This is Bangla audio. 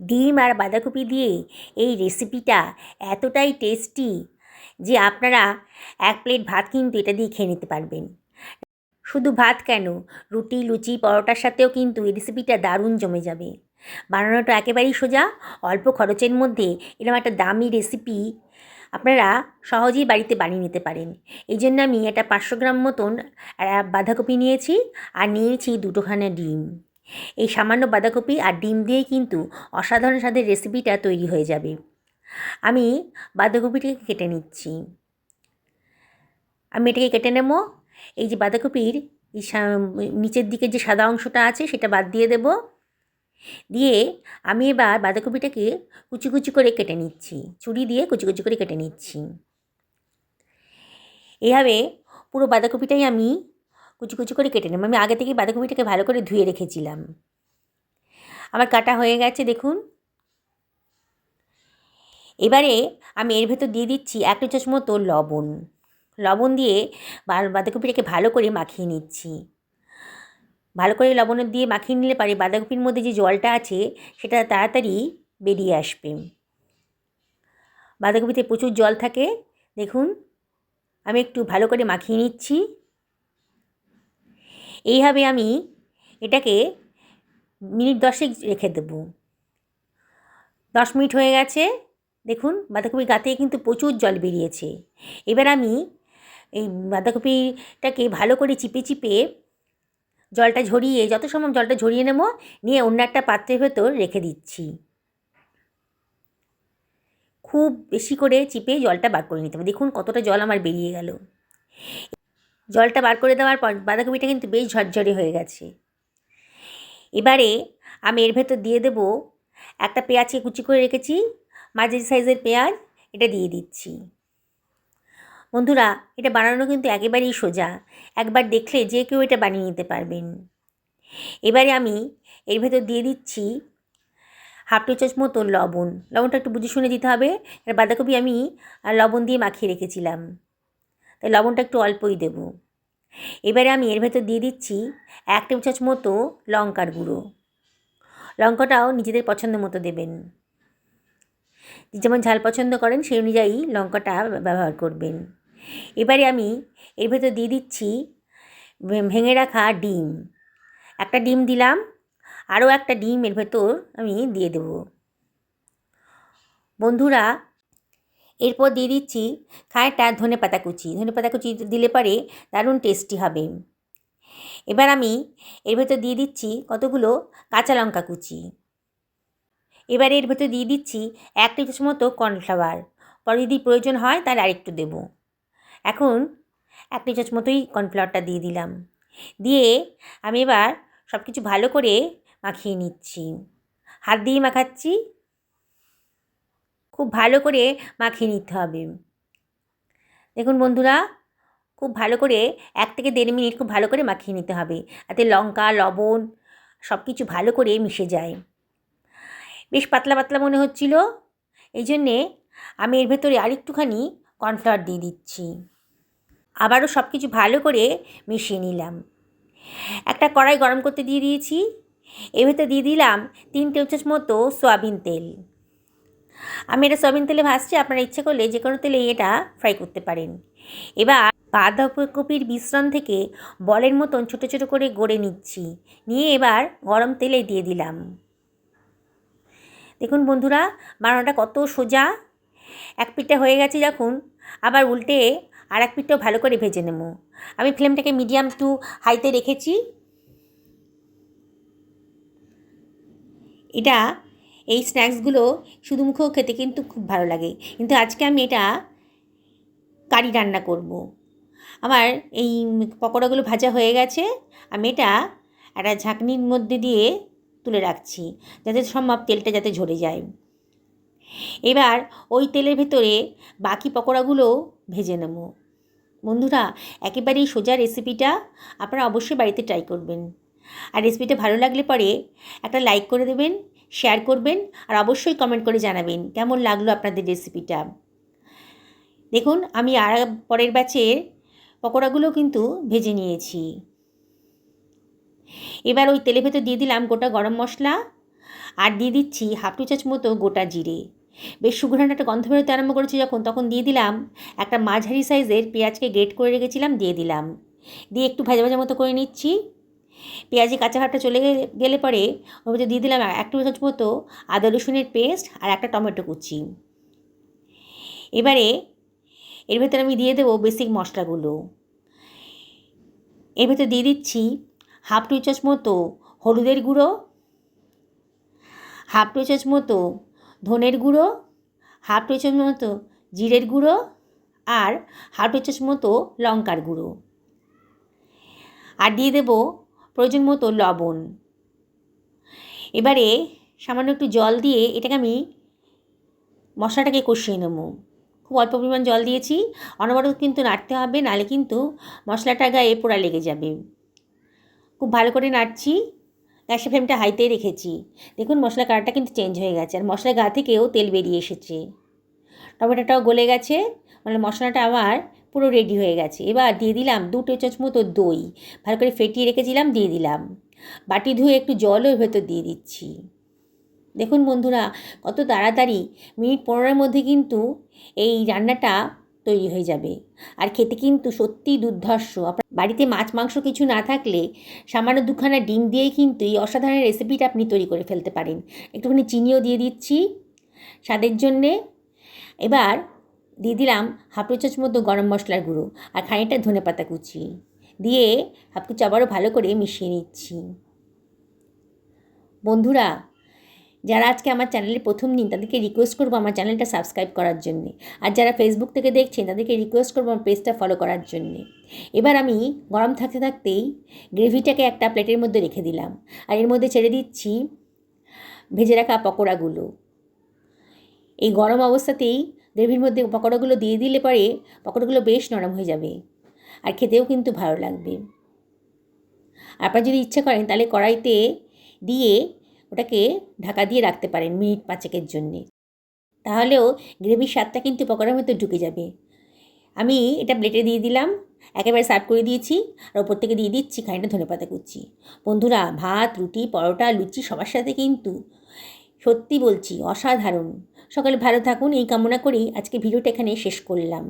ডিম আর বাঁধাকপি দিয়ে এই রেসিপিটা এতটাই টেস্টি যে আপনারা এক প্লেট ভাত কিন্তু এটা দিয়ে খেয়ে নিতে পারবেন। শুধু ভাত কেন? রুটি, লুচি, পরোটার সাথেও কিন্তু এই রেসিপিটা দারুণ জমে যাবে। বানানোটা একেবারেই সোজা, অল্প খরচের মধ্যে এরকম একটা দামি রেসিপি আপনারা সহজেই বাড়িতে বানিয়ে নিতে পারেন। এই জন্য আমি একটা পাঁচশো গ্রাম মতন বাঁধাকপি নিয়েছি আর নিয়েছি দুটোখানা ডিম। এই সামান্য বাঁধাকপি আর ডিম দিয়েই কিন্তু অসাধারণ স্বাদের রেসিপিটা তৈরি হয়ে যাবে। আমি বাঁধাকপিটাকে কেটে নিচ্ছি। আমি এটাকে কেটে নেব। এই যে বাঁধাকপির নিচের দিকে যে সাদা অংশটা আছে সেটা বাদ দিয়ে দেব। দিয়ে আমি এবার বাঁধাকপিটাকে কুচি কুচি করে কেটে নিচ্ছি। ছুরি দিয়ে কুচি কুচি করে কেটে নিচ্ছি। এইভাবে পুরো বাঁধাকপিটাই আমি কুচি কুচি করে কেটে নেব আমি আগে থেকে বাঁধাকপিটাকে ভালো করে ধুয়ে রেখেছিলাম। আমার কাটা হয়ে গেছে, দেখুন। এবারে আমি এর ভেতর দিয়ে দিচ্ছি এক চামচ মতো লবণ। লবণ দিয়ে বাঁধাকপিটাকে ভালো করে মাখিয়ে নিচ্ছি। ভালো করে লবণ দিয়ে মাখিয়ে নিলে পারে বাঁধাকপির মধ্যে যে জলটা আছে, সেটা তাড়াতাড়ি বেরিয়ে আসবে। বাঁধাকপিতে প্রচুর জল থাকে, দেখুন। আমি একটু ভালো করে মাখিয়ে নিচ্ছি। এইভাবে আমি এটাকে মিনিট দশেক রেখে দেবো। দশ মিনিট হয়ে গেছে, দেখুন বাঁধাকপির গাতে কিন্তু প্রচুর জল বেরিয়েছে। এবার আমি এই বাঁধাকপিটাকে ভালো করে চিপে চিপে জলটা ঝরিয়ে, যত সময় জলটা ঝরিয়ে নেব, নিয়ে অন্য একটা পাত্রের ভেতর রেখে দিচ্ছি। খুব বেশি করে চিপে জলটা বার করে নিতে হবে। দেখুন কতটা জল আমার বেরিয়ে গেল। জলটা বার করে দেওয়ার পর বাঁধাকপিটা কিন্তু বেশ ঝরঝরে হয়ে গেছে। এবারে আমি এর ভেতর দিয়ে দেব একটা পেঁয়াজকে কুচি করে রেখেছি, মাঝারি সাইজের পেঁয়াজ, এটা দিয়ে দিচ্ছি। বন্ধুরা, এটা বানানো কিন্তু একেবারেই সোজা। একবার দেখলে যে কেউ এটা বানিয়ে নিতে পারবেন। এবারে আমি এর ভেতর দিয়ে দিচ্ছি হাফ টি চামচ মতো লবণ। লবণটা একটু বুঝে শুনে দিতে হবে। আর বাঁধাকপি আমি লবণ দিয়ে মাখিয়ে রেখেছিলাম। তাই লবণটা একটু অল্পই দেব। এবারে আমি এর ভেতর দিয়ে দিচ্ছি এক টেবিল চামচ মতো লঙ্কার গুঁড়ো। লঙ্কাটাও নিজেদের পছন্দ মতো দেবেন। যেমন ঝাল পছন্দ করেন, সেই অনুযায়ী লঙ্কাটা ব্যবহার করবেন। এবারে আমি এর ভেতর দিয়ে দিচ্ছি ভেঙে রাখা ডিম। একটা ডিম দিলাম, আরও একটা ডিম এর ভেতর আমি দিয়ে দেব। বন্ধুরা এরপর দিয়ে দিচ্ছি খায়টা ধনে পাতা কুচি। ধনে পাতা কুচি দিলে পরে দারুণ টেস্টি হবে। এবার আমি এর ভেতর দিয়ে দিচ্ছি কতগুলো কাঁচা লঙ্কা কুচি। এবারে এর ভেতর দিয়ে দিচ্ছি এক টেবিল মতো কর্নফ্লাওয়ার পরে যদি প্রয়োজন হয় তাহলে আরেকটু দেবো। এখন এক টেবিল চামচ মতোই কর্নফ্লাওয়ারটা দিয়ে দিলাম। দিয়ে আমি এবার সব কিছু ভালো করে মাখিয়ে নিচ্ছি। হাত দিয়ে মাখাচ্ছি। খুব ভালো করে মাখিয়ে নিতে হবে। দেখুন বন্ধুরা, খুব ভালো করে এক থেকে দেড় মিনিট খুব ভালো করে মাখিয়ে নিতে হবে। যাতে লঙ্কা, লবণ সব কিছু ভালো করে মিশে যায়। বেশ পাতলা পাতলা মনে হচ্ছিল এই জন্যে আমি এর ভেতরে আরেকটুখানি কর্নফ্লাওয়ার দিয়ে দিচ্ছি। আবারও সব কিছু ভালো করে মিশিয়ে নিলাম। একটা কড়াই গরম করতে দিয়ে দিয়েছি। এর ভেতর দিয়ে দিলাম তিন টেবিল চামচ মতো সয়াবিন তেল। আমি এটা সয়াবিন তেলে ভাজছি, আপনারা ইচ্ছে করলে যে কোনো তেলে এটা ফ্রাই করতে পারেন। এবার বাঁধাকপির মিশ্রণ থেকে বলের মতন ছোটো ছোটো করে গড়ে নিচ্ছি। নিয়ে এবার গরম তেলে দিয়ে দিলাম। দেখুন বন্ধুরা, বানানোটা কত সোজা। এক পিঠটা হয়ে গেছে যখন, আবার উল্টে আর এক পিঠটাও ভালো করে ভেজে নেব। আমি ফ্লেমটাকে মিডিয়াম টু হাইতে রেখেছি। এটা এই স্ন্যাক্সগুলো শুধু মুখেও খেতে কিন্তু খুব ভালো লাগে। কিন্তু আজকে আমি এটা কারি রান্না করব। আমার এই পকোড়াগুলো ভাজা হয়ে গেছে। আমি এটা একটা ঝাঁকনির মধ্যে দিয়ে তুলে রাখছি যাতে সম্ভব তেলটা যাতে ঝরে যায়। এবার ওই তেলের ভেতরে বাকি পকোড়াগুলো ভেজে নেব। বন্ধুরা, একেবারেই সোজা রেসিপিটা আপনারা অবশ্যই বাড়িতে ট্রাই করবেন। আর রেসিপিটা ভালো লাগলে পরে একটা লাইক করে দেবেন শেয়ার করবেন আর অবশ্যই কমেন্ট করে জানাবেন কেমন লাগল আপনাদের রেসিপিটা দেখুন, আমি আর পরের ব্যাচের পকোড়াগুলো কিন্তু ভেজে নিয়েছি। এবার ওই তেলের ভেতর দিয়ে দিলাম গোটা গরম মশলা আর দিয়ে দিচ্ছি হাফ টু মতো গোটা জিরে। বেশ সুঘ্রাণ একটা গন্ধ বেরোতে আরম্ভ করেছি যখন, তখন দিয়ে দিলাম একটা মাঝারি সাইজের পেঁয়াজকে গ্রেট করে রেখেছিলাম, দিয়ে দিলাম। দিয়ে একটু ভাজা ভাজা মতো করে নিচ্ছি। পেঁয়াজি, কাঁচা ভাবটা চলে গেলে পরে ওর মধ্যে দিয়ে দিলাম এক টেবিল চামচ মতো আদা, রসুনের পেস্ট আর একটা টমেটো কুচি। এবারে এর ভেতরে আমি দিয়ে দেবো বেসিক মশলাগুলো। এর ভেতরে দিয়ে দিচ্ছি হাফ টু চামচ মতো হলুদের গুঁড়ো, হাফ টু চামচ মতো ধনের গুঁড়ো, হাফ টু চামচ মতো জিরের গুঁড়ো আর হাফ টু চামচ মতো লঙ্কার গুঁড়ো। আর দিয়ে দেবো প্রয়োজন মতো লবণ। এবারে সামান্য একটু জল দিয়ে এটাকে আমি মশলাটাকে কষিয়ে নেব। খুব অল্প পরিমাণ জল দিয়েছি। অনবরত কিন্তু নাড়তে হবে নালে কিন্তু মশলাটা গায়ে পোড়া লেগে যাবে। খুব ভালো করে নাড়ছি। গ্যাসের ফ্লেমটা হাইতেই রেখেছি। দেখুন মশলা কালারটা কিন্তু চেঞ্জ হয়ে গেছে আর মশলার গা থেকেও তেল বেরিয়ে এসেছে। টমেটোটাও গলে গেছে। মানে মশলাটা আবার পুরো রেডি হয়ে গেছে। এবার দিয়ে দিলাম দু চামচ মতো দই। ভালো করে ফেটিয়ে রেখেছিলাম, দিয়ে দিলাম। বাটি ধুয়ে একটু জলও ভেতর দিয়ে দিচ্ছি। দেখুন বন্ধুরা, কত তাড়াতাড়ি মিনিট পনেরোর মধ্যে কিন্তু এই রান্নাটা তৈরি হয়ে যাবে। আর খেতে কিন্তু সত্যিই দুর্ধর্ষ। আপনার বাড়িতে মাছ, মাংস কিছু না থাকলে সামান্য দুখানা ডিম দিয়েই কিন্তু এই অসাধারণ রেসিপিটা আপনি তৈরি করে ফেলতে পারেন। একটুখানি চিনিও দিয়ে দিচ্ছি স্বাদের জন্যে। এবার দিয়ে দিলাম হাফ টু চামচ মতো গরম মশলার গুঁড়ো আর খানিকটা ধনে পাতা কুচি। দিয়ে হাফ কুচি আবারও ভালো করে মিশিয়ে নিচ্ছি। বন্ধুরা, যারা আজকে আমার চ্যানেলের প্রথম দিন, তাদেরকে রিকোয়েস্ট করব আমার চ্যানেলটা সাবস্ক্রাইব করার জন্যে। আর যারা ফেসবুক থেকে দেখছেন, তাদেরকে রিকোয়েস্ট করব আমার পেজটা ফলো করার জন্যে। এবার আমি গরম থাকতে থাকতেই গ্রেভিটাকে একটা প্লেটের মধ্যে রেখে দিলাম। আর এর মধ্যে ছেড়ে দিচ্ছি ভেজে রাখা পকোড়াগুলো। এই গরম অবস্থাতেই গ্রেভির মধ্যে পকোড়াগুলো দিয়ে দিলে পরে পকোড়াগুলো বেশ নরম হয়ে যাবে। আর খেতেও কিন্তু ভালো লাগবে। আপনারা যদি ইচ্ছা করেন তাহলে কড়াইতে দিয়ে ওটাকে ঢাকা দিয়ে রাখতে পারেন মিনিট পাঁচেকের জন্যে। তাহলেও গ্রেভির স্বাদটা কিন্তু পকোড়ার মধ্যে ঢুকে যাবে। আমি এটা প্লেটে দিয়ে দিলাম, একেবারে সার্ভ করে দিয়েছি আর ওপর থেকে দিয়ে দিচ্ছি খানিকটা ধনে পাতা কুচি। বন্ধুরা, ভাত, রুটি, পরোটা, লুচি সবার সাথে কিন্তু সত্যি বলছি অসাধারণ। সকালে ভালো থাকুন এই কামনা করেই আজকে ভিডিওটা এখানে শেষ করলাম।